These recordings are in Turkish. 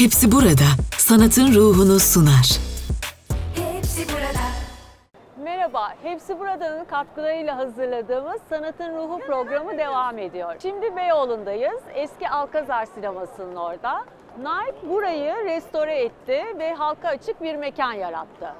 Hepsi burada sanatın ruhunu sunar. Hepsi burada. Merhaba, Hepsi Burada'nın katkılarıyla hazırladığımız Sanatın Ruhu programı devam ediyor. Şimdi Beyoğlu'ndayız, eski Alkazar sinemasının orada. Nike burayı restore etti ve halka açık bir mekan yarattı.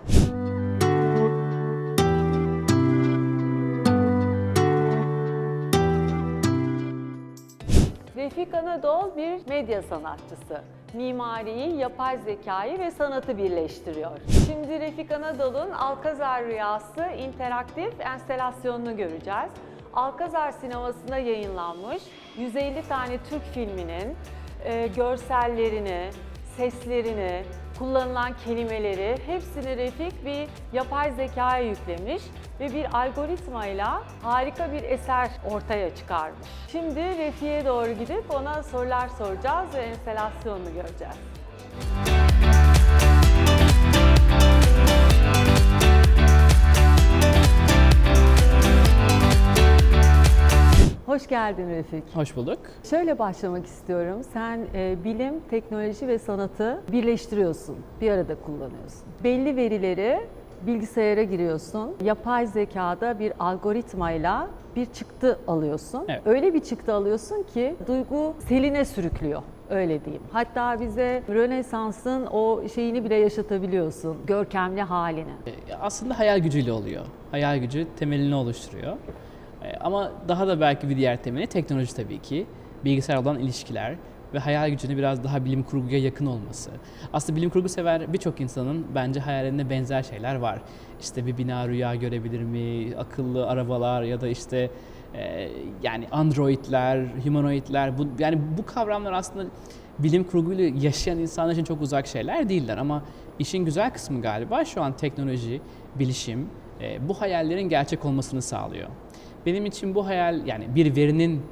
Refik Anadol bir medya sanatçısı. Mimariyi, yapay zekayı ve sanatı birleştiriyor. Şimdi Refik Anadol'un Alkazar Rüyası interaktif enstelasyonunu göreceğiz. Alkazar sinemasında yayınlanmış 150 tane Türk filminin e, görsellerini, seslerini, kullanılan kelimeleri hepsini Refik bir yapay zekaya yüklemiş ve bir algoritmayla harika bir eser ortaya çıkarmış. Şimdi Refik'e doğru gidip ona sorular soracağız ve enstelasyonunu göreceğiz. Geldin Refik. Hoş bulduk. Şöyle başlamak istiyorum. Sen e, bilim, teknoloji ve sanatı birleştiriyorsun, bir arada kullanıyorsun. Belli verileri bilgisayara giriyorsun. Yapay zekada bir algoritmayla bir çıktı alıyorsun. Evet. Öyle bir çıktı alıyorsun ki duygu seline sürüklüyor. Öyle diyeyim. Hatta bize Rönesans'ın o şeyini bile yaşatabiliyorsun. Görkemli halini. E, Aslında hayal gücüyle oluyor. Hayal gücü temelini oluşturuyor. E, Ama daha da belki bir diğer temeli teknoloji tabii ki. Bilgisayar olan ilişkiler ve hayal gücünün biraz daha bilim kurguya yakın olması. Aslında bilim kurgu sever birçok insanın bence hayallerinde benzer şeyler var. İşte bir bina rüya görebilir mi, akıllı arabalar ya da işte e, yani androidler, humanoidler bu yani bu kavramlar aslında bilim kurguyla yaşayan insanlar için çok uzak şeyler değiller ama işin güzel kısmı galiba şu an teknoloji, bilişim e, bu hayallerin gerçek olmasını sağlıyor. Benim için bu hayal yani bir verinin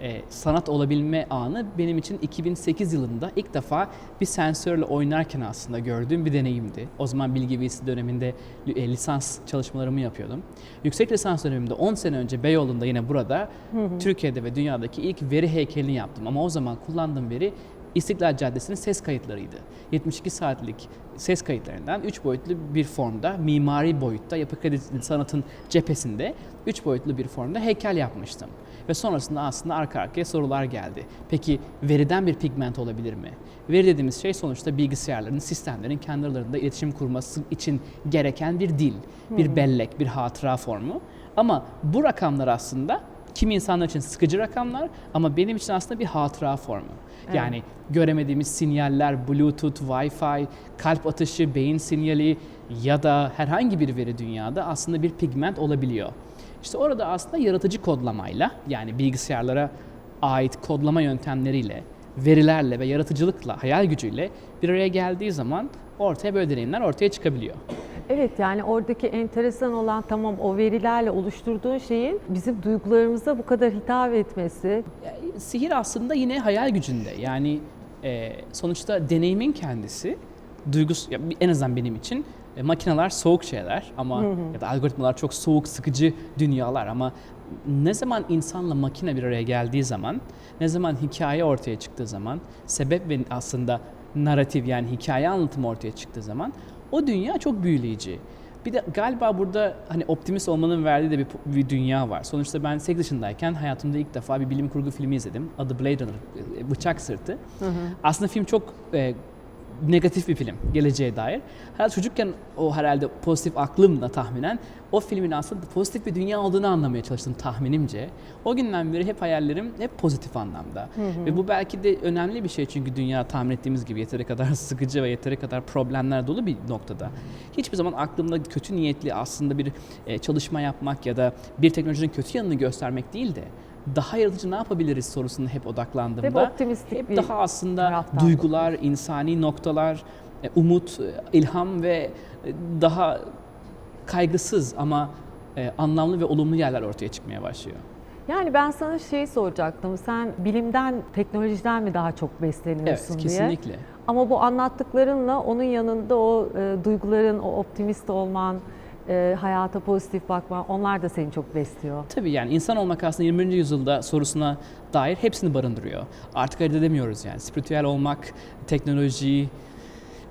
e, sanat olabilme anı benim için 2008 yılında ilk defa bir sensörle oynarken aslında gördüğüm bir deneyimdi. O zaman bilgi bilgisi döneminde e, lisans çalışmalarımı yapıyordum. Yüksek lisans dönemimde 10 sene önce Beyoğlu'nda yine burada Türkiye'de ve dünyadaki ilk veri heykelini yaptım. Ama o zaman kullandığım veri İstiklal Caddesi'nin ses kayıtlarıydı. 72 saatlik ses kayıtlarından 3 boyutlu bir formda, mimari boyutta, yapı kredi sanatın cephesinde 3 boyutlu bir formda heykel yapmıştım. Ve sonrasında aslında arka arkaya sorular geldi. Peki veriden bir pigment olabilir mi? Veri dediğimiz şey sonuçta bilgisayarların, sistemlerin kendi aralarında iletişim kurması için gereken bir dil, bir bellek, bir hatıra formu. Ama bu rakamlar aslında Kimi insanlar için sıkıcı rakamlar ama benim için aslında bir hatıra formu. Yani göremediğimiz sinyaller, Bluetooth, Wi-Fi, kalp atışı, beyin sinyali ya da herhangi bir veri dünyada aslında bir pigment olabiliyor. İşte orada aslında yaratıcı kodlamayla yani bilgisayarlara ait kodlama yöntemleriyle, verilerle ve yaratıcılıkla, hayal gücüyle bir araya geldiği zaman ortaya böyle deneyimler ortaya çıkabiliyor. Evet yani oradaki enteresan olan tamam o verilerle oluşturduğun şeyin bizim duygularımıza bu kadar hitap etmesi. Sihir aslında yine hayal gücünde. Yani e, sonuçta deneyimin kendisi duygus en azından benim için e, makineler soğuk şeyler ama ya da algoritmalar çok soğuk sıkıcı dünyalar ama ne zaman insanla makine bir araya geldiği zaman, ne zaman hikaye ortaya çıktığı zaman, sebep ve aslında narratif yani hikaye anlatımı ortaya çıktığı zaman o dünya çok büyüleyici. Bir de galiba burada hani optimist olmanın verdiği de bir, bir dünya var. Sonuçta ben 8 yaşındayken hayatımda ilk defa bir bilim kurgu filmi izledim. Adı Blade Runner, e, Bıçak Sırtı. Aslında film çok e, negatif bir film geleceğe dair. Herhalde çocukken o herhalde pozitif aklımla tahminen o filmin aslında pozitif bir dünya olduğunu anlamaya çalıştım tahminimce. O günden beri hep hayallerim hep pozitif anlamda. Ve bu belki de önemli bir şey çünkü dünya tahmin ettiğimiz gibi yeteri kadar sıkıcı ve yeteri kadar problemler dolu bir noktada. Hiçbir zaman aklımda kötü niyetli aslında bir e, çalışma yapmak ya da bir teknolojinin kötü yanını göstermek değil de daha yaratıcı ne yapabiliriz sorusuna hep odaklandığımda Hep optimistik hep bir daha aslında taraftan. duygular, insani noktalar, e, umut, e, ilham ve e, daha kaygısız ama anlamlı ve olumlu yerler ortaya çıkmaya başlıyor. Yani ben sana şey soracaktım. Sen bilimden, teknolojiden mi daha çok besleniyorsun Evet, diye. kesinlikle. Ama bu anlattıklarınla onun yanında o e, duyguların, o optimist olman, e, hayata pozitif bakma onlar da seni çok besliyor. Tabii yani insan olmak aslında 20. yüzyılda sorusuna dair hepsini barındırıyor. Artık ayırt edemiyoruz yani. Spiritüel olmak, teknoloji,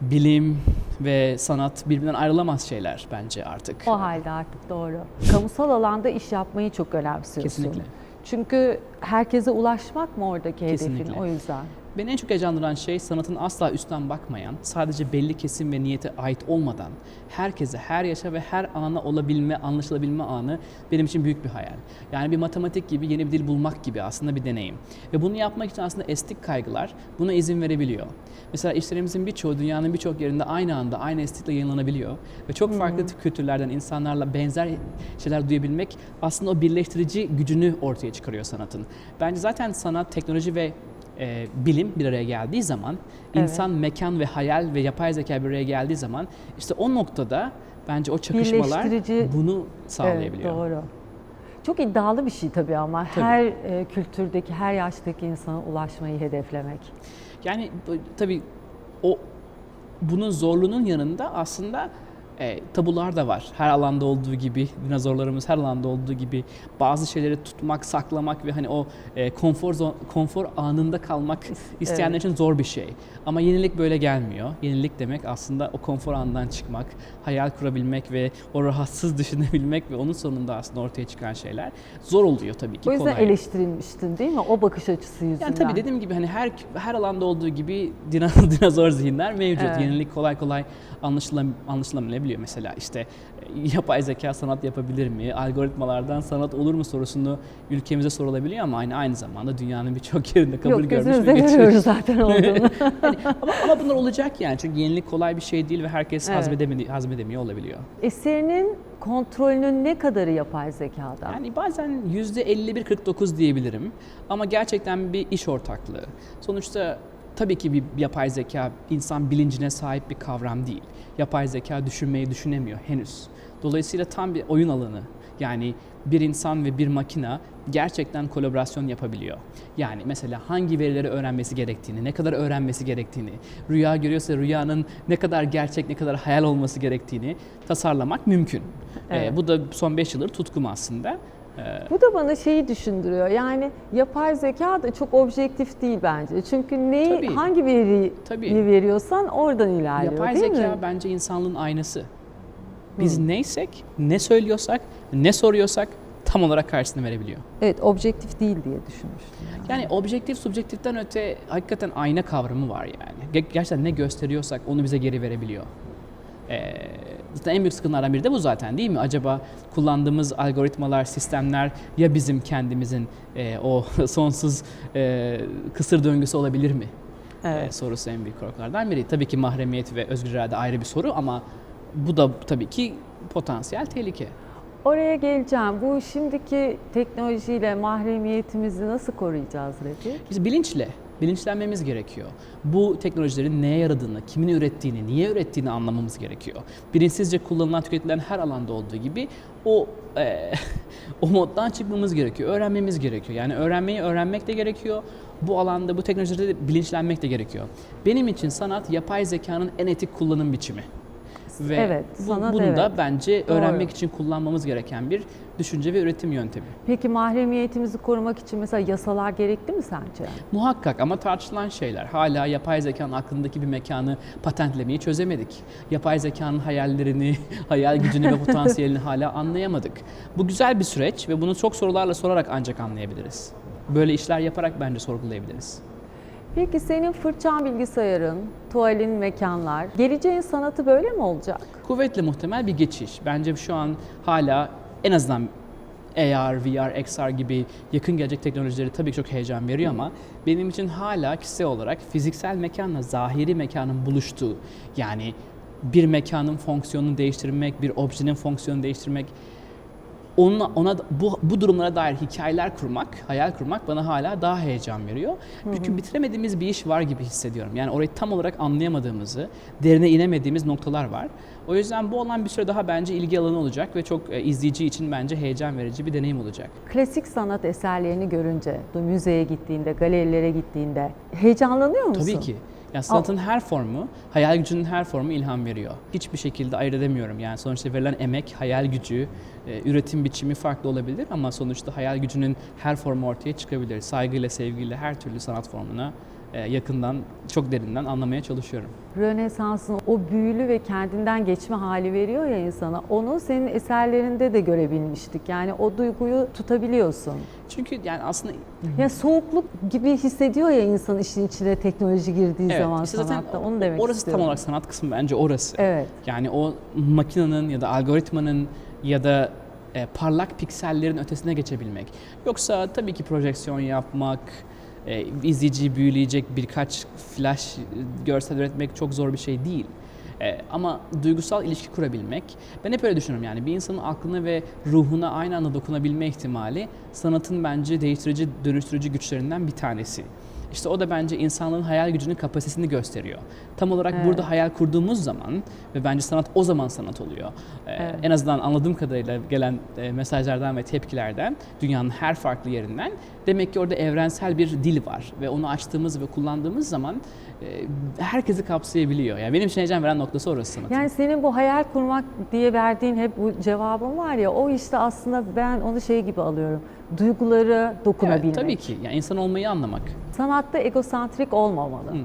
bilim ve sanat birbirinden ayrılamaz şeyler bence artık. O halde artık doğru. Kamusal alanda iş yapmayı çok önemsiyorsun. Kesinlikle. Çünkü herkese ulaşmak mı oradaki hedefin Kesinlikle. o yüzden? Beni en çok heyecanlandıran şey sanatın asla üstten bakmayan, sadece belli kesim ve niyete ait olmadan herkese, her yaşa ve her ana olabilme, anlaşılabilme anı benim için büyük bir hayal. Yani bir matematik gibi yeni bir dil bulmak gibi aslında bir deneyim. Ve bunu yapmak için aslında estetik kaygılar buna izin verebiliyor. Mesela işlerimizin birçoğu dünyanın birçok yerinde aynı anda aynı estetikle yayınlanabiliyor. Ve çok farklı kültürlerden insanlarla benzer şeyler duyabilmek aslında o birleştirici gücünü ortaya çıkarıyor sanatın. Bence zaten sanat, teknoloji ve e, bilim bir araya geldiği zaman, Evet. insan, mekan ve hayal ve yapay zeka bir araya geldiği zaman işte o noktada bence o çakışmalar bunu sağlayabiliyor. Evet, doğru. Çok iddialı bir şey tabii ama Tabii. her e, kültürdeki, her yaştaki insana ulaşmayı hedeflemek. Yani tabii o bunun zorluğunun yanında aslında e, tabular da var. Her alanda olduğu gibi, dinozorlarımız her alanda olduğu gibi bazı şeyleri tutmak, saklamak ve hani o e, konfor zon, konfor anında kalmak isteyenler evet. için zor bir şey. Ama yenilik böyle gelmiyor. Yenilik demek aslında o konfor anından çıkmak, hayal kurabilmek ve o rahatsız düşünebilmek ve onun sonunda aslında ortaya çıkan şeyler zor oluyor tabii ki. O yüzden kolay. eleştirilmiştin değil mi? O bakış açısı yüzünden. Yani tabii dediğim gibi hani her her alanda olduğu gibi dino- dinozor zihinler mevcut. Evet. Yenilik kolay kolay anlaşılam anlaşılamayabiliyor. Mesela işte e, yapay zeka sanat yapabilir mi? Algoritmalardan sanat olur mu sorusunu ülkemize sorulabiliyor ama aynı aynı zamanda dünyanın birçok yerinde kabul Yok görmüş ve geçmiş. zaten olduğunu. ama, ama bunlar olacak yani çünkü yenilik kolay bir şey değil ve herkes Evet. hazmedemedi, hazmedemiyor olabiliyor. Eserinin kontrolünün ne kadarı yapay zekada? Yani bazen %51-49 diyebilirim ama gerçekten bir iş ortaklığı. Sonuçta tabii ki bir yapay zeka insan bilincine sahip bir kavram değil. Yapay zeka düşünmeyi düşünemiyor henüz. Dolayısıyla tam bir oyun alanı. Yani bir insan ve bir makina gerçekten kolaborasyon yapabiliyor. Yani mesela hangi verileri öğrenmesi gerektiğini, ne kadar öğrenmesi gerektiğini, rüya görüyorsa rüyanın ne kadar gerçek, ne kadar hayal olması gerektiğini tasarlamak mümkün. Ee, Evet. bu da son 5 yıldır tutkum aslında. Bu da bana şeyi düşündürüyor. Yani yapay zeka da çok objektif değil bence. Çünkü neyi, Tabii. hangi veriyi Tabii. veriyorsan oradan ilerliyor Yapay değil zeka mi? bence insanlığın aynası. Biz neysek, ne söylüyorsak, ne soruyorsak tam olarak karşısını verebiliyor. Evet, objektif değil diye düşünmüştüm. yani. Yani objektif, subjektiften öte hakikaten ayna kavramı var yani. Ge- Gerçekten ne gösteriyorsak onu bize geri verebiliyor. Ee, zaten en büyük sıkıntılardan biri de bu zaten değil mi? Acaba kullandığımız algoritmalar, sistemler ya bizim kendimizin e, o sonsuz e, kısır döngüsü olabilir mi? Evet. Ee, sorusu en büyük korkulardan biri. Tabii ki mahremiyet ve özgür irade ayrı bir soru ama bu da tabii ki potansiyel tehlike. Oraya geleceğim. Bu şimdiki teknolojiyle mahremiyetimizi nasıl koruyacağız Refik? Biz bilinçle, bilinçlenmemiz gerekiyor. Bu teknolojilerin neye yaradığını, kimin ürettiğini, niye ürettiğini anlamamız gerekiyor. Bilinçsizce kullanılan, tüketilen her alanda olduğu gibi o e, o moddan çıkmamız gerekiyor, öğrenmemiz gerekiyor. Yani öğrenmeyi öğrenmek de gerekiyor. Bu alanda, bu teknolojide de bilinçlenmek de gerekiyor. Benim için sanat yapay zekanın en etik kullanım biçimi. Ve Evet, bu, sanat bunu da evet. bence Doğru. öğrenmek için kullanmamız gereken bir düşünce ve üretim yöntemi. Peki mahremiyetimizi korumak için mesela yasalar gerekli mi sence? Muhakkak ama tartışılan şeyler. Hala yapay zekanın aklındaki bir mekanı patentlemeyi çözemedik. Yapay zekanın hayallerini, hayal gücünü ve potansiyelini hala anlayamadık. Bu güzel bir süreç ve bunu çok sorularla sorarak ancak anlayabiliriz. Böyle işler yaparak bence sorgulayabiliriz. Peki senin fırçan bilgisayarın, tuvalin mekanlar, geleceğin sanatı böyle mi olacak? Kuvvetle muhtemel bir geçiş. Bence şu an hala en azından AR, VR, XR gibi yakın gelecek teknolojileri tabii ki çok heyecan veriyor ama benim için hala kişisel olarak fiziksel mekanla zahiri mekanın buluştuğu yani bir mekanın fonksiyonunu değiştirmek, bir objenin fonksiyonunu değiştirmek onunla, ona bu, bu durumlara dair hikayeler kurmak, hayal kurmak bana hala daha heyecan veriyor. Çünkü bitiremediğimiz bir iş var gibi hissediyorum. Yani orayı tam olarak anlayamadığımızı, derine inemediğimiz noktalar var. O yüzden bu olan bir süre daha bence ilgi alanı olacak ve çok e, izleyici için bence heyecan verici bir deneyim olacak. Klasik sanat eserlerini görünce, müzeye gittiğinde, galerilere gittiğinde heyecanlanıyor musun? Tabii ki. Yani sanatın her formu, hayal gücünün her formu ilham veriyor. Hiçbir şekilde ayırt edemiyorum. Yani sonuçta verilen emek, hayal gücü, e, üretim biçimi farklı olabilir ama sonuçta hayal gücünün her formu ortaya çıkabilir. Saygıyla, sevgiyle her türlü sanat formuna yakından, çok derinden anlamaya çalışıyorum. Rönesans'ın o büyülü ve kendinden geçme hali veriyor ya insana. Onu senin eserlerinde de görebilmiştik. Yani o duyguyu tutabiliyorsun. Çünkü yani aslında Ya soğukluk gibi hissediyor ya insan işin içine teknoloji girdiği evet, zaman işte zaten sanatta. Onu demek orası istiyorum. tam olarak sanat kısmı bence orası. Evet. Yani o makinenin ya da algoritmanın ya da e, parlak piksellerin ötesine geçebilmek. Yoksa tabii ki projeksiyon yapmak, e, izleyiciyi büyüleyecek birkaç flash görsel üretmek çok zor bir şey değil. E, ama duygusal ilişki kurabilmek, ben hep öyle düşünüyorum yani bir insanın aklına ve ruhuna aynı anda dokunabilme ihtimali sanatın bence değiştirici, dönüştürücü güçlerinden bir tanesi. İşte o da bence insanlığın hayal gücünün kapasitesini gösteriyor. Tam olarak Evet. burada hayal kurduğumuz zaman ve bence sanat o zaman sanat oluyor. Ee, Evet. En azından anladığım kadarıyla gelen e, mesajlardan ve tepkilerden dünyanın her farklı yerinden demek ki orada evrensel bir dil var ve onu açtığımız ve kullandığımız zaman e, herkesi kapsayabiliyor. Yani benim için heyecan veren noktası orası sanatın. Yani senin bu hayal kurmak diye verdiğin hep bu cevabın var ya o işte aslında ben onu şey gibi alıyorum. Duyguları dokunabilmek. Evet, tabii ki. Yani insan olmayı anlamak. Sanatta egosantrik olmamalı. Hı.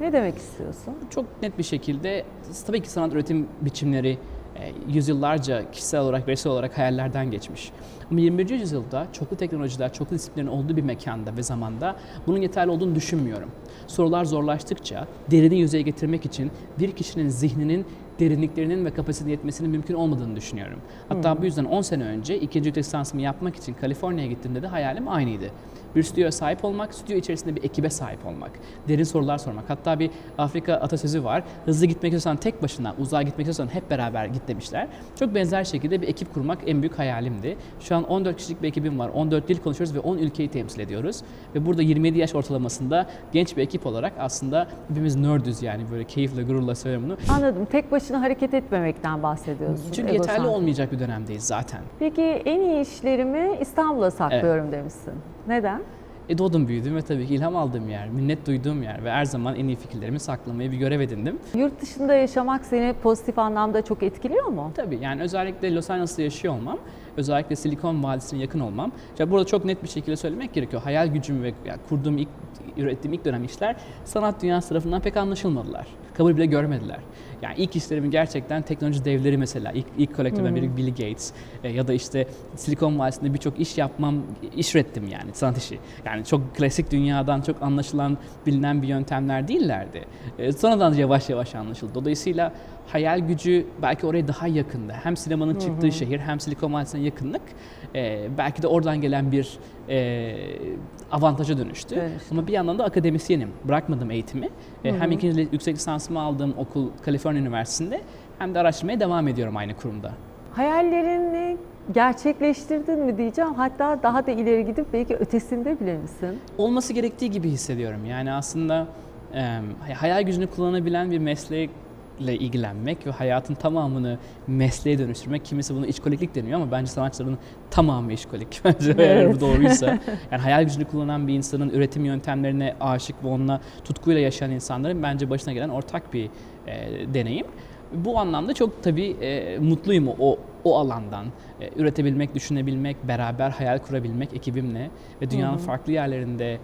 Ne demek istiyorsun? Çok net bir şekilde tabii ki sanat üretim biçimleri e, yüzyıllarca kişisel olarak, bireysel olarak hayallerden geçmiş. Ama 21. yüzyılda çoklu teknolojiler, çoklu disiplinlerin olduğu bir mekanda ve zamanda bunun yeterli olduğunu düşünmüyorum. Sorular zorlaştıkça derini yüzeye getirmek için bir kişinin zihninin derinliklerinin ve kapasitesinin yetmesinin mümkün olmadığını düşünüyorum. Hatta bu yüzden 10 sene önce ikinci yüksek lisansımı yapmak için Kaliforniya'ya gittiğimde de hayalim aynıydı. Bir stüdyoya sahip olmak, stüdyo içerisinde bir ekibe sahip olmak, derin sorular sormak. Hatta bir Afrika atasözü var. Hızlı gitmek istiyorsan tek başına, uzağa gitmek istiyorsan hep beraber git demişler. Çok benzer şekilde bir ekip kurmak en büyük hayalimdi. Şu an 14 kişilik bir ekibim var. 14 dil konuşuyoruz ve 10 ülkeyi temsil ediyoruz. Ve burada 27 yaş ortalamasında genç bir ekip olarak aslında hepimiz nerdüz yani böyle keyifle, gururla söylüyorum bunu. Anladım. Tek başına hareket etmemekten bahsediyorsun. Çünkü yeterli olmayacak bir dönemdeyiz zaten. Peki en iyi işlerimi İstanbul'a saklıyorum demişsin. Neden? E doğdum büyüdüm ve tabii ki ilham aldığım yer, minnet duyduğum yer ve her zaman en iyi fikirlerimi saklamayı bir görev edindim. Yurt dışında yaşamak seni pozitif anlamda çok etkiliyor mu? Tabii yani özellikle Los Angeles'ta yaşıyor olmam, özellikle Silikon Vadisi'ne yakın olmam. Ya burada çok net bir şekilde söylemek gerekiyor. Hayal gücüm ve yani kurduğum ilk, ürettiğim ilk dönem işler sanat dünyası tarafından pek anlaşılmadılar. Kabul bile görmediler. Yani ilk işlerimin gerçekten teknoloji devleri mesela, ilk, ilk kolektörden biri Bill Gates e, ya da işte Silikon Vadisi'nde birçok iş yapmam, iş ürettim yani sanat işi. Yani çok klasik dünyadan çok anlaşılan, bilinen bir yöntemler değillerdi. E, sonradan yavaş yavaş anlaşıldı. Dolayısıyla hayal gücü belki oraya daha yakındı. Hem sinemanın çıktığı şehir hem Silikon Vadisi'ne yakınlık e, belki de oradan gelen bir e, avantaja dönüştü. Dönüştü. Ama bir yandan da akademisyenim. Bırakmadım eğitimi. E, hem ikinci yüksek lisansımı aldığım okul Kaliforniya Üniversitesi'nde hem de araştırmaya devam ediyorum aynı kurumda. Hayallerini gerçekleştirdin mi diyeceğim. Hatta daha da ileri gidip belki ötesinde bile misin? olması gerektiği gibi hissediyorum. Yani aslında e, hayal gücünü kullanabilen bir meslekle ilgilenmek ve hayatın tamamını mesleğe dönüştürmek. Kimisi bunu işkoliklik deniyor ama bence sanatçıların tamamı işkolik. Bence eğer Evet. bu doğruysa. Yani hayal gücünü kullanan bir insanın üretim yöntemlerine aşık ve onunla tutkuyla yaşayan insanların bence başına gelen ortak bir e, deneyim. Bu anlamda çok tabii e, mutluyum o o alandan. E, üretebilmek, düşünebilmek, beraber hayal kurabilmek ekibimle ve dünyanın farklı yerlerinde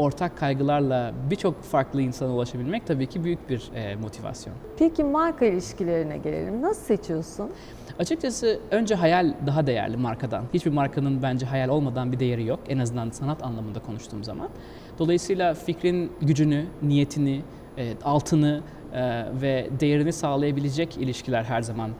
ortak kaygılarla birçok farklı insana ulaşabilmek tabii ki büyük bir e, motivasyon. Peki marka ilişkilerine gelelim. Nasıl seçiyorsun? Açıkçası önce hayal daha değerli markadan. Hiçbir markanın bence hayal olmadan bir değeri yok. En azından sanat anlamında konuştuğum zaman. Dolayısıyla fikrin gücünü, niyetini, e, altını e, ve değerini sağlayabilecek ilişkiler her zaman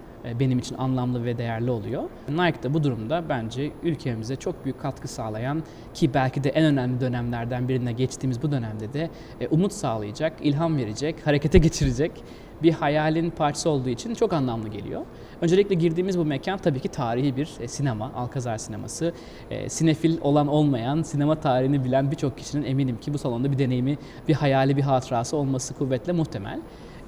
benim için anlamlı ve değerli oluyor. Nike de bu durumda bence ülkemize çok büyük katkı sağlayan ki belki de en önemli dönemlerden birine geçtiğimiz bu dönemde de e, umut sağlayacak, ilham verecek, harekete geçirecek bir hayalin parçası olduğu için çok anlamlı geliyor. Öncelikle girdiğimiz bu mekan tabii ki tarihi bir e, sinema, Alkazar sineması. E, sinefil olan olmayan, sinema tarihini bilen birçok kişinin eminim ki bu salonda bir deneyimi, bir hayali, bir hatırası olması kuvvetle muhtemel.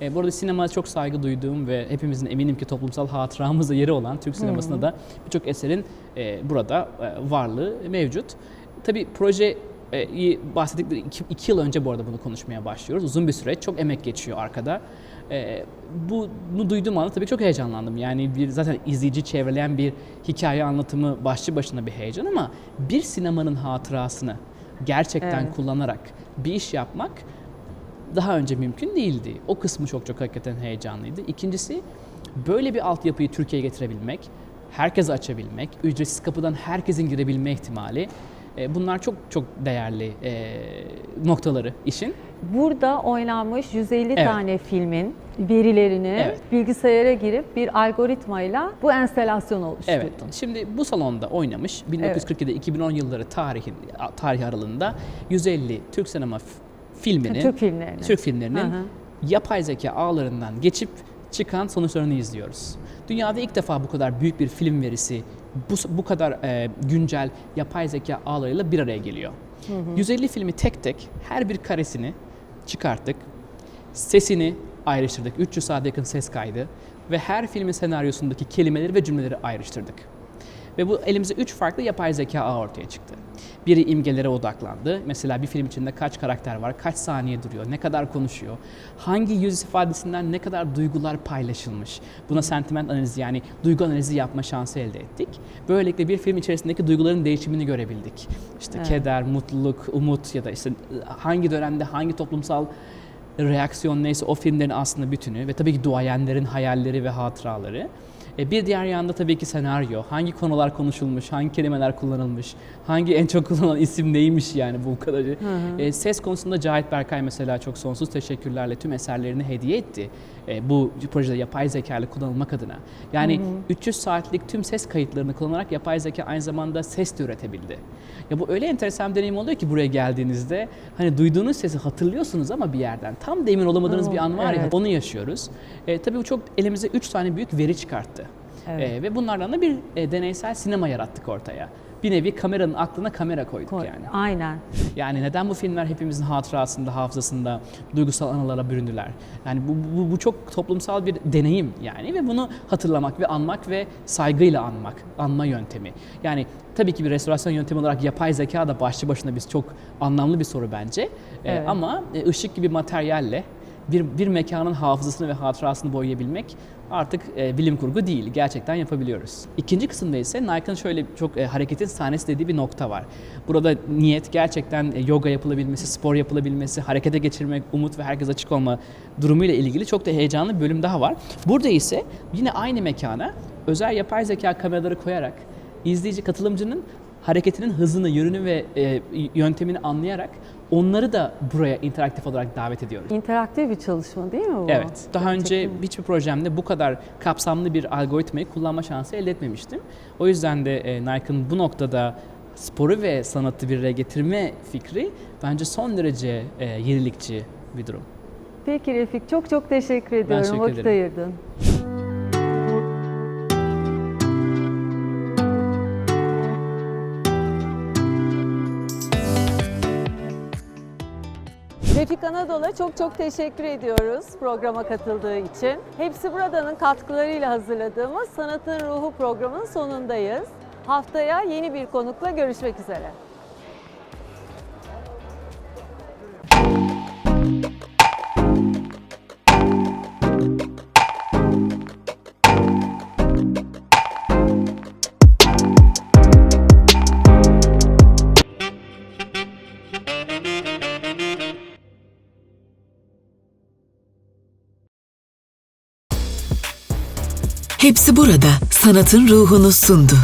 E, bu arada sinemaya çok saygı duyduğum ve hepimizin eminim ki toplumsal hatıramızda yeri olan Türk sinemasında da birçok eserin e, burada e, varlığı mevcut. Tabii proje E, bahsettik iki, iki yıl önce bu arada bunu konuşmaya başlıyoruz. Uzun bir süreç, çok emek geçiyor arkada. E, bunu duyduğum anda tabii çok heyecanlandım. Yani bir zaten izleyici çevreleyen bir hikaye anlatımı başlı başına bir heyecan ama bir sinemanın hatırasını gerçekten Evet. kullanarak bir iş yapmak daha önce mümkün değildi. O kısmı çok çok hakikaten heyecanlıydı. İkincisi böyle bir altyapıyı Türkiye'ye getirebilmek, herkese açabilmek, ücretsiz kapıdan herkesin girebilme ihtimali e, bunlar çok çok değerli e, noktaları işin. Burada oynanmış 150 Evet. tane filmin verilerini Evet. bilgisayara girip bir algoritmayla bu enstelasyonu oluşturdun. Evet. Şimdi bu salonda oynamış 1947-2010 yılları tarihin tarih aralığında 150 Türk sinema f- filminin Türk filmlerini. Türk filmlerinin Hı hı. yapay zeka ağlarından geçip çıkan sonuçlarını izliyoruz. Dünyada ilk defa bu kadar büyük bir film verisi bu, bu kadar e, güncel yapay zeka ağlarıyla bir araya geliyor. 150 filmi tek tek her bir karesini çıkarttık. Sesini ayrıştırdık. 300 saate yakın ses kaydı ve her filmin senaryosundaki kelimeleri ve cümleleri ayrıştırdık. Ve bu elimize üç farklı yapay zeka ağı ortaya çıktı. Biri imgelere odaklandı. Mesela bir film içinde kaç karakter var, kaç saniye duruyor, ne kadar konuşuyor, hangi yüz ifadesinden ne kadar duygular paylaşılmış. Buna sentiment analizi yani duygu analizi yapma şansı elde ettik. Böylelikle bir film içerisindeki duyguların değişimini görebildik. İşte Evet. keder, mutluluk, umut ya da işte hangi dönemde hangi toplumsal reaksiyon neyse o filmlerin aslında bütünü ve tabii ki duayenlerin hayalleri ve hatıraları. E, Bir diğer yanda tabii ki senaryo. Hangi konular konuşulmuş, hangi kelimeler kullanılmış, hangi en çok kullanılan isim neymiş yani bu kadar. E, ses konusunda Cahit Berkay mesela çok sonsuz teşekkürlerle tüm eserlerini hediye etti. E, bu projede yapay zeka ile kullanılmak adına. Yani 300 saatlik tüm ses kayıtlarını kullanarak yapay zeka aynı zamanda ses de üretebildi. Ya bu öyle enteresan bir deneyim oluyor ki buraya geldiğinizde hani duyduğunuz sesi hatırlıyorsunuz ama bir yerden tam da emin olamadığınız bir an var ya Evet. onu yaşıyoruz. E, tabii bu çok elimize 3 tane büyük veri çıkarttı. Evet. E, ve bunlardan da bir e, deneysel sinema yarattık ortaya. Bir nevi kameranın aklına kamera koyduk Koy- yani. Aynen. Yani neden bu filmler hepimizin hatırasında, hafızasında duygusal anılara büründüler? Yani bu, bu, bu çok toplumsal bir deneyim yani ve bunu hatırlamak ve anmak ve saygıyla anmak, anma yöntemi. Yani tabii ki bir restorasyon yöntemi olarak yapay zeka da başlı başına biz çok anlamlı bir soru bence. Ee, Evet. ama e, ışık gibi materyalle bir, bir mekanın hafızasını ve hatırasını boyayabilmek artık e, bilim kurgu değil. Gerçekten yapabiliyoruz. İkinci kısımda ise Nike'ın şöyle çok e, hareketin sahnesi dediği bir nokta var. Burada niyet gerçekten e, yoga yapılabilmesi, spor yapılabilmesi, harekete geçirmek, umut ve herkes açık olma durumuyla ilgili çok da heyecanlı bir bölüm daha var. Burada ise yine aynı mekana özel yapay zeka kameraları koyarak izleyici katılımcının hareketinin hızını, yönünü ve e, yöntemini anlayarak onları da buraya interaktif olarak davet ediyoruz. İnteraktif bir çalışma değil mi bu? Evet. Daha önce hiçbir projemde bu kadar kapsamlı bir algoritmayı kullanma şansı elde etmemiştim. O yüzden de e, Nike'ın bu noktada sporu ve sanatı bir araya getirme fikri bence son derece e, yenilikçi bir durum. Peki Refik çok çok teşekkür ediyorum. teşekkür Vakit ederim. ayırdın. Refik Anadolu'ya çok çok teşekkür ediyoruz programa katıldığı için. Hepsi Burada'nın katkılarıyla hazırladığımız Sanatın Ruhu programının sonundayız. Haftaya yeni bir konukla görüşmek üzere. Hepsi burada sanatın ruhunu sundu.